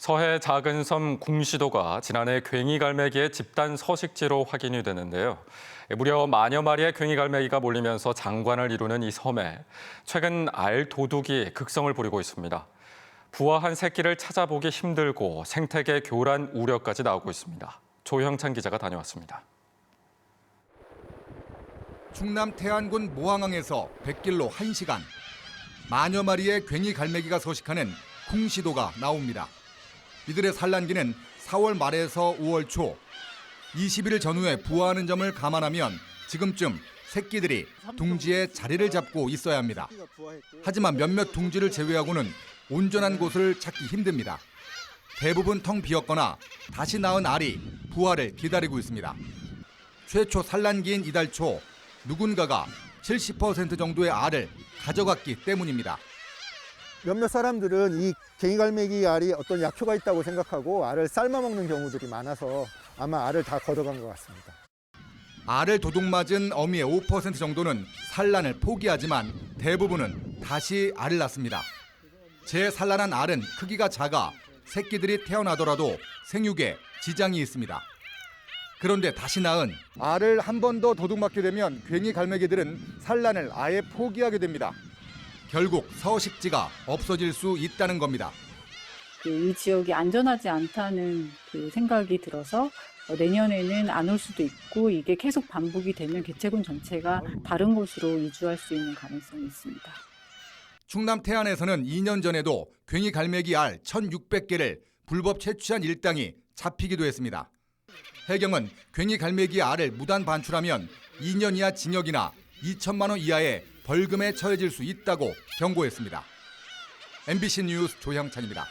서해 작은 섬 궁시도가 지난해 괭이갈매기의 집단 서식지로 확인이 됐는데요. 무려 만여 마리의 괭이갈매기가 몰리면서 장관을 이루는 이 섬에 최근 알 도둑이 극성을 부리고 있습니다. 부화한 새끼를 찾아보기 힘들고 생태계 교란 우려까지 나오고 있습니다. 조형찬 기자가 다녀왔습니다. 충남 태안군 모항항에서 백길로 1시간 만여 마리의 괭이 갈매기가 서식하는 궁시도가 나옵니다. 이들의 산란기는 4월 말에서 5월 초 20일 전후에 부화하는 점을 감안하면 지금쯤 새끼들이 둥지에 자리를 잡고 있어야 합니다. 하지만 몇몇 둥지를 제외하고는 온전한 곳을 찾기 힘듭니다. 대부분 텅 비었거나 다시 낳은 알이 부화를 기다리고 있습니다. 최초 산란기인 이달 초 누군가가 70% 정도의 알을 가져갔기 때문입니다. 몇몇 사람들은 이 갱이갈매기 알이 어떤 약효가 있다고 생각하고 알을 삶아 먹는 경우들이 많아서 아마 알을 다 걷어간 것 같습니다. 알을 도둑맞은 어미의 5% 정도는 산란을 포기하지만 대부분은 다시 알을 낳습니다. 재산란한 알은 크기가 작아 새끼들이 태어나더라도 생육에 지장이 있습니다. 그런데 다시 낳은 알을 한 번 더 도둑맞게 되면 괭이 갈매기들은 산란을 아예 포기하게 됩니다. 결국 서식지가 없어질 수 있다는 겁니다. 그 이 지역이 안전하지 않다는 그 생각이 들어서 어, 내년에는 안 올 수도 있고 이게 계속 반복이 되면 개체군 전체가 다른 곳으로 이주할 수 있는 가능성이 있습니다. 충남 태안에서는 2년 전에도 괭이 갈매기 알 1,600개를 불법 채취한 일당이 잡히기도 했습니다. 해경은 괭이 갈매기 알을 무단 반출하면 2년 이하 징역이나 2천만 원 이하의 벌금에 처해질 수 있다고 경고했습니다. MBC 뉴스 조형찬입니다.